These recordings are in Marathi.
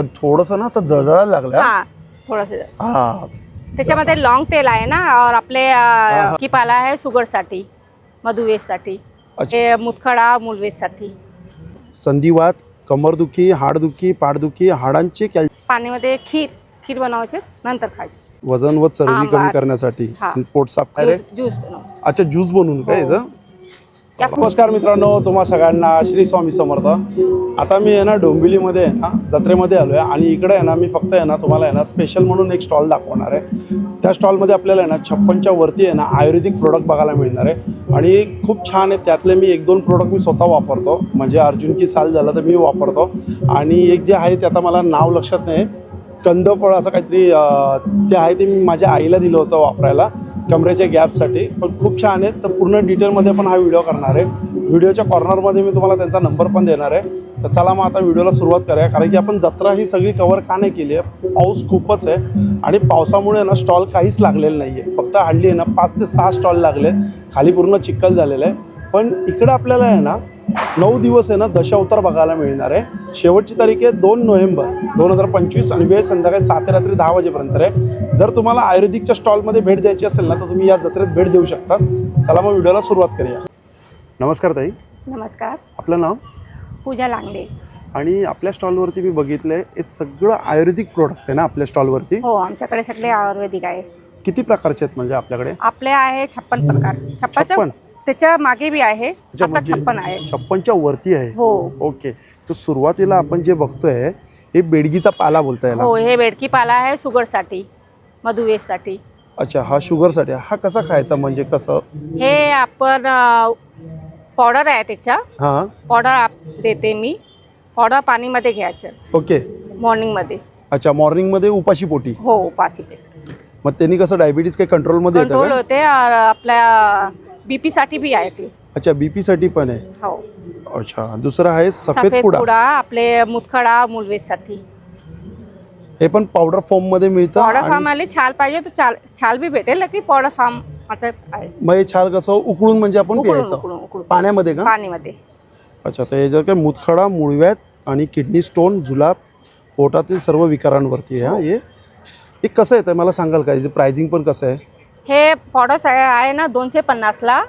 पण थोडस ना आता जळजळायला लागलं हा. थोडस हा त्याच्यामध्ये लॉंग तेल आहे ना और आपले अ, की पाला आहे शुगरसाठी मधुवेशसाठी अच्छा. हे मुतखडा मूलवेशसाठी संधिवात कमरदुखी हाडदुखी पाठदुखी हाडांचे कॅल पाण्यामध्ये खीर खीर बनवायचे नंतर खायचे वजन व चरबी कमी. करण्यासाठी हा. पोट साफ काय ज्यूस अच्छा ज्यूस बनवून काय हो. याचं नमस्कार मित्रांनो तुम्हा सगळ्यांना श्री स्वामी समर्थ. आता मी आहे ना डोंबिवलीमध्ये आहे ना जत्रेमध्ये आलो आहे आणि इकडे आहे ना मी फक्त आहे ना तुम्हाला आहे ना स्पेशल म्हणून एक स्टॉल दाखवणार आहे. त्या स्टॉलमध्ये आपल्याला आहे ना छप्पनच्या वरती आहे ना आयुर्वेदिक प्रोडक्ट बघायला मिळणार आहे. आणि खूप छान आहे त्यातले मी एक दोन प्रोडक्ट मी स्वतः वापरतो. म्हणजे अर्जुन की साल झालं तर मी वापरतो. आणि एक जे आहे ते आता मला नाव लक्षात नाही. कंदफळ असं काहीतरी ते आहे ते मी माझ्या आईला दिलं होतं वापरायला. कमरेच्या गॅपसाठी. पण खूप छान आहेत. तर पूर्ण डिटेलमध्ये पण हा व्हिडिओ करणार आहे. व्हिडिओच्या कॉर्नरमध्ये मी तुम्हाला त्यांचा नंबर पण देणार आहे. तर चला मग आता व्हिडिओला सुरुवात करूया. कारण की आपण जत्रा ही सगळी कवर का नाही केली आहे? पाऊस खूपच आहे. आणि पावसामुळे ना स्टॉल काहीच लागलेलं नाही आहे फक्त हल्ली आहे ना पाच ते सहा स्टॉल लागले खाली पूर्ण चिखल झालेलं आहे. पण इकडं आपल्याला आहे ना नऊ दिवस आहे ना दशावतार बघायला मिळणार आहे. शेवटची तारीख आहे दोन नोव्हेंबर दोन हजार पंचवीस आणि वेळ संध्याकाळी सात ते रात्री दहा वाजेपर्यंत आहे. जर तुम्हाला आयुर्वेदिकच्या स्टॉलमध्ये भेट द्यायची असेल ना तर तुम्ही या जत्रेत भेट देऊ शकता. चला मग व्हिडिओला सुरुवात करूया. नमस्कार ताई. नमस्कार. आपलं नाव? पूजा लांगडे आणि आपल्या स्टॉलवरती मी बघितलं आहे हे सगळं आयुर्वेदिक प्रोडक्ट आहे ना आपल्या स्टॉलवरती हो आमच्याकडे सगळे आयुर्वेदिक आहे. किती प्रकारचे आहेत म्हणजे आपल्याकडे? आपले आहे छप्पन प्रकार. छप्पन? त्याच्यामागे बी आहे. आता छप्पन आहे. छप्पनच्या वरती आहे. हो. ओके. तर सुरुवातीला आपण जे बघतोय हे बेडगीचा पाला बोलता याला हो हे बेडकी पाला आहे शुगरसाठी मधुवेशसाठी अच्छा हा शुगरसाठी. आहे. हा कसा खायचा? म्हणजे कसं? हे आपण पावडर आहे त्याच्या. हां. पावडर देते मी. पावडर पाणीमध्ये घ्यायचं. ओके. मॉर्निंगमध्ये. अच्छा मॉर्निंगमध्ये उपाशी पोटी. हो पाचशे मग त्यांनी कसं डायबिटीज काही कंट्रोलमध्ये येतं कंट्रोल होते आपल्या बीपी साठी बी आहे ते. अच्छा बीपी साठी पण आहे? हो. अच्छा दुसरं आहे सफेद कुडा आपले मुतखडा मूलवेशसाठी हे पण पावडर फॉर्ममध्ये मिळतं पावडर आणि फार्म आले छाल पाहिजे तर छाल छाल बी भेटेल की पावडर फार्म आहे. मग हे छाल कसं उकळून म्हणजे आपण उकळून प्यायचं? उकळून पाण्यामध्ये का? पाणीमध्ये अच्छा तर याच्यात काय मुतखडा मुळव्यात आणि किडनी स्टोन जुलाब पोटातील सर्व विकारांवरती आहे हा. हे. हे कसं येतं मला सांगाल का? याचं प्राइसिंग पण कसं आहे? हे पावडर आहे ना दोनशे पन्नासला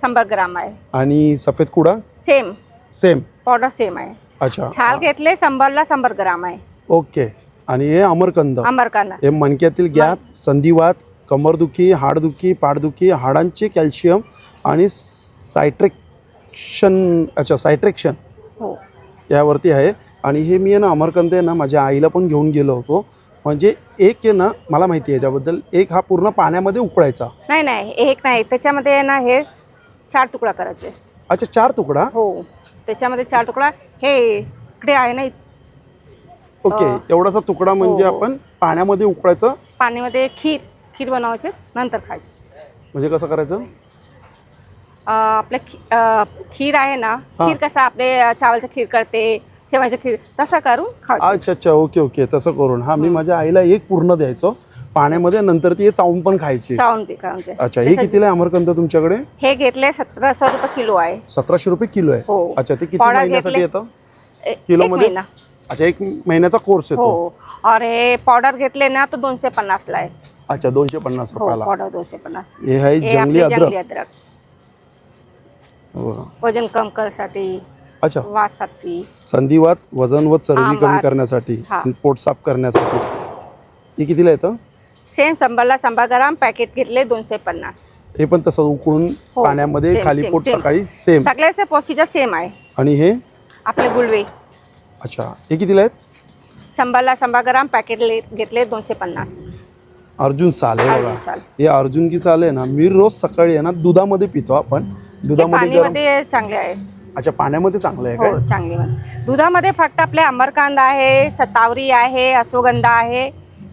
शंभर ग्राम आहे. आणि सफेद कुडा? सेम. सेम. पावडर सेम आहे. अच्छा. छाल घेतले शंभरला शंभर ग्राम आहे. ओके. आणि हे अमरकंद? अमरकांना हे मणक्यातील गॅप संधिवात कमरदुखी हाडदुखी पाठदुखी हाडांचे कॅल्शियम आणि सायट्रेक्शन अच्छा सायट्रेक्शन हो. यावरती आहे. आणि हे मी आहे ना अमरकंद आहे ना माझ्या आईला पण घेऊन गेलो होतो. म्हणजे एक आहे ना मला माहिती आहे याच्याबद्दल एक हा पूर्ण पाण्यामध्ये उकळायचा. नाही नाही एक नाही. त्याच्यामध्ये आहे ना हे चार तुकडा करायचे. अच्छा चार तुकडा? हो. त्याच्यामध्ये चार तुकडा. हे इकडे आहे ना ओके एवढासा तुकडा म्हणजे हो. आपण पाण्यामध्ये उकळायचं? पाणीमध्ये खीर खीर बनवायचे नंतर खायचे. म्हणजे कसं करायचं? अं, आपलं खी- अं, खीर आहे ना. खीर कसं आपले अं, चावलचं खीर करते शेवायचं खीर. तसं करून खायचं. अच्छा अच्छा ओके ओके. तसं करून. हा मी माझ्या आईला एक पूर्ण द्यायचो. पाण्यामध्ये नंतर ती चावून पण खायची. चावून ते खायचे. अच्छा हे कितीला आहे अमरकंद तुमच्याकडे? हे घेतले सतराशे रुपये किलो आहे. सतराशे रुपये किलो आहे. हो. अच्छा ते किती महिन्यासाठी घेतले. येतं? ए- एक किलोमध्ये? महिना. अच्छा एक महिन्याचा कोर्स येतो हो. और हे पावडर घेतले ना तो दोनशे पन्नासला आहे. अच्छा दोनशे पन्नास हो रुपयाला. पावडर दोनशे पन्नास. हे आहे हे जंगली आपले जंगली अद्रक. वजन कम करण्यासाठी अच्छा. वासाठी संधिवात वजन व चरबी कमी. करण्यासाठी हा. पोट साफ करण्यासाठी. हे कितीला येतं? सेम शंभरला शंभर ग्राम पॅकेट घेतले दोनशे पन्नास. हे पण तसं उकळून हो, पाण्यामध्ये same, खाली same, पोट same. सकाळी सेम सगळ्याचे प्रोसिजर सेम आहे. आणि हे? आपले गुळवे. अच्छा. हे कितीला आहेत? शंभरला शंभर ग्राम पॅकेट ले- घेतले दोनशे पन्नास. अर्जुन साल आहे अर्जुन बघा. साल. हे अर्जुन की साल आहे ना मी रोज सकाळी आहे ना दुधामध्ये पितो आपण. हे दुधामध्ये गरम पाणीमध्ये चांगले आहे. अच्छा पाण्यामध्ये चांगलं आहे काय? हो चांगले पण दुधामध्ये फक्त आपले अमरकांद आहे सतावरी आहे अश्वगंधा आहे.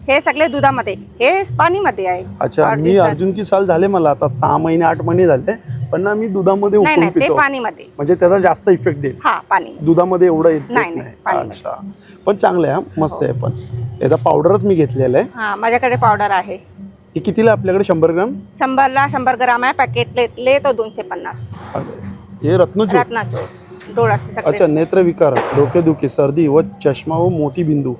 हे सगळे दुधामध्ये हे पाणीमध्ये आहे. अच्छा मी. अर्जुन की साल झाले मला आता सहा महिने आठ महिने झाले पण ना मी दुधामध्ये नाही उकळून नाही ते पितो. पाणीमध्ये. म्हणजे त्याचा जास्त इफेक्ट देईल. हा पाणी. दुधामध्ये एवढं येत नाही, नाही. अच्छा. पण चांगलं आहे हा, मस्त आहे पण. याचा पावडरच मी घेतलेला आहे. हा माझ्याकडे पावडर आहे. हे कितीला आपल्याकडे? शंभर ग्राम? शंभरला शंभर ग्राम आहे पॅकेट लेतले तो दोनशे पन्नास. हे रत्नचूर रत्नाचूर डोळाचे सगळे. अच्छा नेत्रविकार डोकेदुखी सर्दी व चष्मा व मोती बिंदू.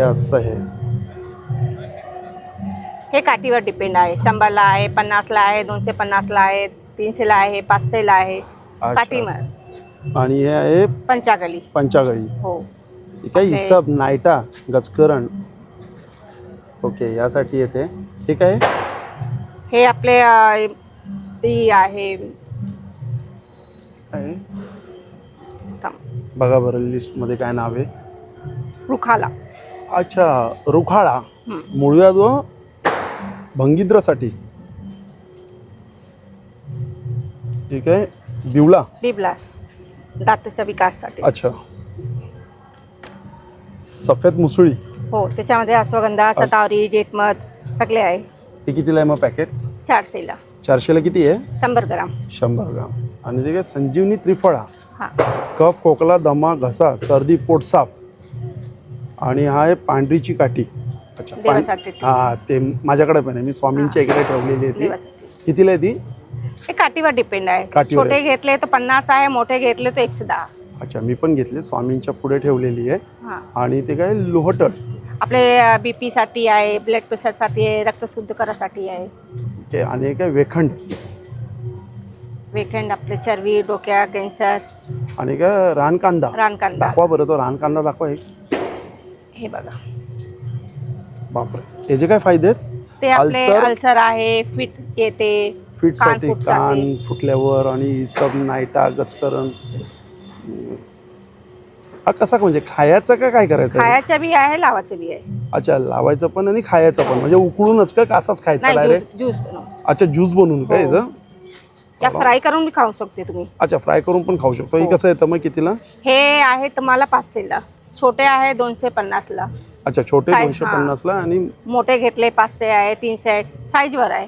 असं आहे. हे काठीवर डिपेंड आहे. शंभरला आहे पन्नासला आहे दोनशे पन्नासला आहे तीनशेला आहे पाचशेला आहे. काठीवर आणि हे आहे पंचागली. पंचागली. हो. ठीक काय हिसाब नायटा गजकरण. ओके यासाठी येते. ठीक आहे? हे आपले आहे. बघा बरं लिस्टमध्ये काय नाव आहे. रुखाला. अच्छा रुखाळा. मुळव्याध व भंगिद्रसाठी. ठीक आहे. बिवला. बिबला दाताच्या विकासासाठी. अच्छा. सफेद मुसळी. हो त्याच्यामध्ये अश्वगंधा सतावरी जेटमध सगळे आहे. हे कितीला आहे मग पॅकेट चारशेला. चारशेला किती आहे? शंभर ग्राम. शंभर ग्राम. आणि ते काय संजीवनी त्रिफळा. हां. कफ खोकला दमा घसा सर्दी पोट साफ. आणि हा आहे पांढरीची काठी. अच्छा पां- देवासाठी ती. हा ते माझ्याकडे पण आहे. मी स्वामींच्या इकडे ठेवलेली आहे ती. देवासाठी. कितीला आहे ती? हे काठीवर डिपेंड आहे. काठीवर छोटे घेतले तर पन्नास आहे मोठे घेतले तर एकशे दहा. अच्छा मी पण घेतले. स्वामींच्या पुढे ठेवलेली आहे. हां. आणि ते काय लोहटड आपले बीपी साठी आहे ब्लड प्रेशरसाठी आहे रक्त शुद्ध करासाठी आहे. ओके आणि वेखंड. वेकेंड आपले चरबी डोक्या कॅन्सर आणि काय रानकांदा. रानकांदा. दाखवा बरं तो रानकांदा दाखवा एक. हे बघा. बापरे. याचे काय फायदे आहेत? ते आपले अल्सर? अल्सर आहे फिट येते फिटसाठी कान फुटसाठी. कान फुटल्यावर आणि सब नायटा गचकरण. हा कसा म्हणजे खायचा का काय करायचं? खायचं बी आहे लावाचं बी आहे. अच्छा लावायचं पण आणि खायचं पण. म्हणजे उकळूनच का असाच खायचा नाही डायरेक्ट ज्यूस ज्यूस बनव अच्छा ज्यूस बनवून का हो. याचं? या फ्राय करून बी खाऊ शकते तुम्ही. अच्छा फ्राय करून पण खाऊ शकतो. हे हो. कसं येतं मग कितीला? हे आहे तुम्हाला पाचशेला. छोटे आहे दोनशे पन्नासला. अच्छा छोटे दोनशे हा. पन्नासला आणि मोठे घेतले पाचशे आहे तीनशे आहे. साईजवर आहे.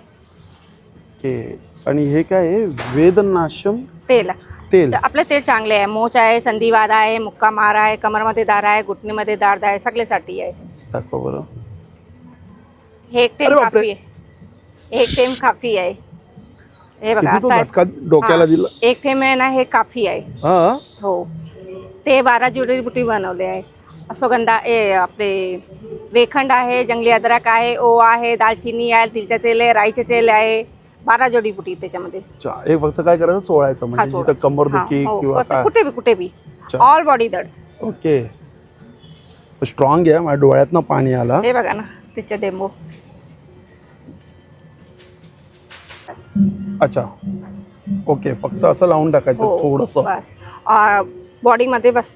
आणि हे काय आहे? वेदनाशम तेल. तेल. आपले तेल चांगले आहे. मोच आहे संधिवाद आहे मुक्का मार आहे कमरमध्ये दार आहे घुटणीमध्ये दार आहे सगळ्यासाठी आहे. दाखवा बरं. हे एक अरे टेम बापरे. काफी आहे. एक टेम काफी आहे. हे बघा किती तो असं आहे. झटका डोक्याला हा. दिला? एक थेंब आहे ना हे काफी आहे. हा? हो. ते बारा जुडीबुटी बनवले आहे. अश्वगंधा ए आपले वेखंड आहे जंगली अद्रक आहे ओवा आहे दालचिनी आहे तिलचं तेल आहे राईचे तेल आहे. बारा जोडीबुटी त्याच्यामध्ये. अच्छा एक फक्त काय करायचं? चोळायचं हा, म्हणजे जिथं चोळायचं. कंबर हा, दुखी हो. किंवा काय? कुठे बी कुठे बी. अच्छा. ऑल बॉडी दर्द ओके. स्ट्रॉंग आहे माझ्या डोळ्यातनं पाणी आला. हे बघा ना त्याचे डेमो अच्छा. ओके फक्त असं लावून टाकायचं हो थोडस. बस. बॉडीमध्ये बस.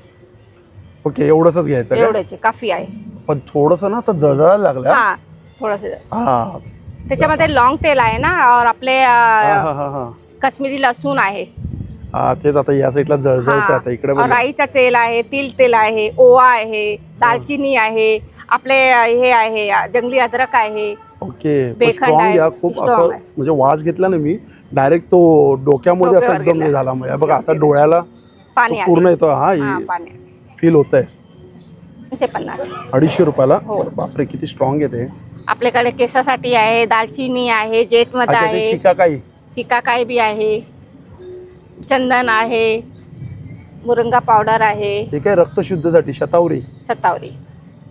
ओके एवढंच घ्यायचं का? एवढ्याचे काफी आहे. पण थोडस ना आता जळजळायला लागलं. हा थोडस हा. त्याच्यामध्ये लॉंग तेल आहे ना और आपले हा हा हा हा. काश्मीरी लसूण आहे. हा तेच आता या साईडला जळजळते. आता इकडे बघा. राईचं तेल आहे तिल तेल आहे ओवा आहे दालचिनी आहे आपले हे आहे जंगली अद्रक आहे. ओके बेखंड स्ट्रॉंग आहे, घ्या खूप strong असं आहे. म्हणजे वास घेतला ना मी डायरेक्ट तो डोक्यामध्ये असं डोक्यावर एकदम हे गेला. झाला म्हणजे बघा आता डोळ्याला पाणी तो पूर्ण येतो हा हा पाणी. फील होत आहे दोनशे पन्नास. अडीचशे रुपयाला? हो. बापरे किती स्ट्रॉंग येते. आपल्याकडे केसासाठी आहे दालचिनी आहे जेटमध अच्छा ते आहे. शिका काही सिकाकाई बी आहे. चंदन आहे. मुरंगा पावडर आहे. हे काय रक्तशुद्धसाठी शतावरी? सतावरी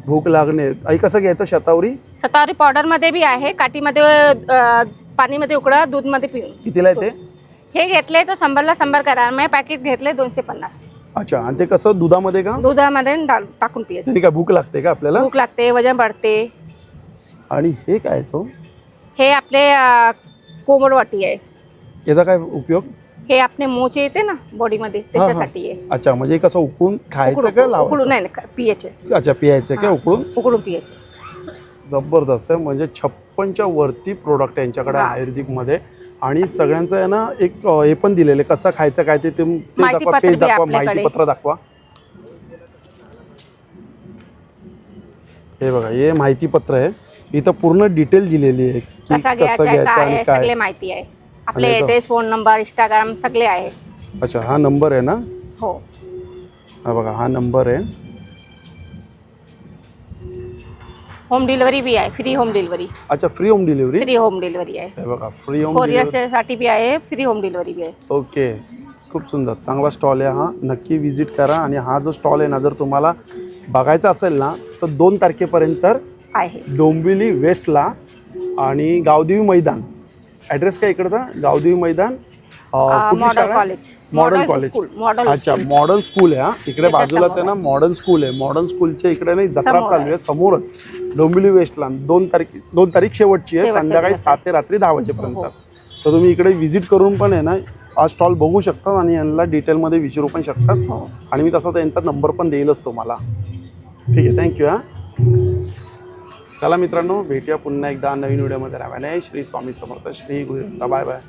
भूक लागणे. आई कसं घ्यायचं शतावरी? सतावरी पावडरमध्ये बी आहे. काठीमध्ये अ, पाणीमध्ये उकडा दूधमध्ये पिऊन कितीला येते हे घेतले तर शंभरला शंभर करा. मी पॅकेट घेतले दोनशे पन्नास. अच्छा आणि ते कसं? दुधामध्ये का? दुधामध्ये डाल टाकून पियायचं. त्याने काय भूक लागते का आपल्याला? भूक लागते वजन वाढते. आणि हे काय तो? हे आपले अ, कोमडवाटी आहे. याचा काय उपयोग? हे आपले मोचे येते ना बॉडीमध्ये त्याच्यासाठी आहे अच्छा म्हणजे कसं उकळून खायचं का उकडून उकडून लावायचं नाही पियाचे अच्छा पियायचं का उकळून? उकडून पियाचे जबरदस्त आहे म्हणजे छप्पनच्या वरती प्रोडक्ट यांच्याकडे हा. आयुर्वेदिकमध्ये आणि सगळ्यांचं आहे ना एक अं, हे पण दिलेलं आहे कसं खायचं काय ते दाखवा पेज दाखवा आपल्याकडे. माहितीपत्र दाखवा. हे बघा हे माहितीपत्र आहे. इथं पूर्ण डिटेल दिलेली आहे की कसा घ्यायचा आहे, घ्यायचं काय आणि आहे काय. सगळे माहिती आहे. आपले आणि तो- ऍड्रेस फोन नंबर इंस्टाग्राम सगळे आहे. अच्छा हा नंबर आहे ना? हो. हा बघा हा नंबर आहे. होम डिलिव्हरी बी आहे फ्री होम डिलिव्हरी अच्छा free home delivery free home delivery आहे. हे बघा फ्री होम डिलिव्हरी कोरियरसाठी बी आहे फ्री होम डिलिव्हरी बी आहे. ओके खूप सुंदर. चांगला स्टॉल आहे हा. नक्की विजिट करा आणि हा जो स्टॉल आहे ना जर तुम्हाला बघायचं असेल ना तर दोन तारखेपर्यंत आहे. डोंबिवली वेस्टला आणि गावदेवी मैदान. ॲड्रेस काय इकडचा Gavdevi Maidan. Modern college school. Model अच्छा. मॉडर्न स्कूल आहे हा. इकडे बाजूलाच आहे ना मॉडर्न स्कूल आहे. मॉडर्न स्कूलच्या इकडे नाही जत्रा चालू आहे समोरच. डोंबिवली वेस्टला दोन तारीख दोन तारीख शेवटची आहे संध्याकाळी सात ते रात्री दहा वाजेपर्यंत. हो. तर तुम्ही इकडे व्हिजिट करून पण आहे ना हा स्टॉल बघू शकतात आणि यांना डिटेलमध्ये विचारू पण शकतात. हो. आणि मी तसा त्यांचा नंबर पण देईलच तुम्हाला. ठीक आहे थँक्यू हां. चला मित्रांनो भेटूया पुन्हा एकदा नवीन व्हिडिओमध्ये. राहायला श्री स्वामी समर्थ श्री गुरु बाय बाय.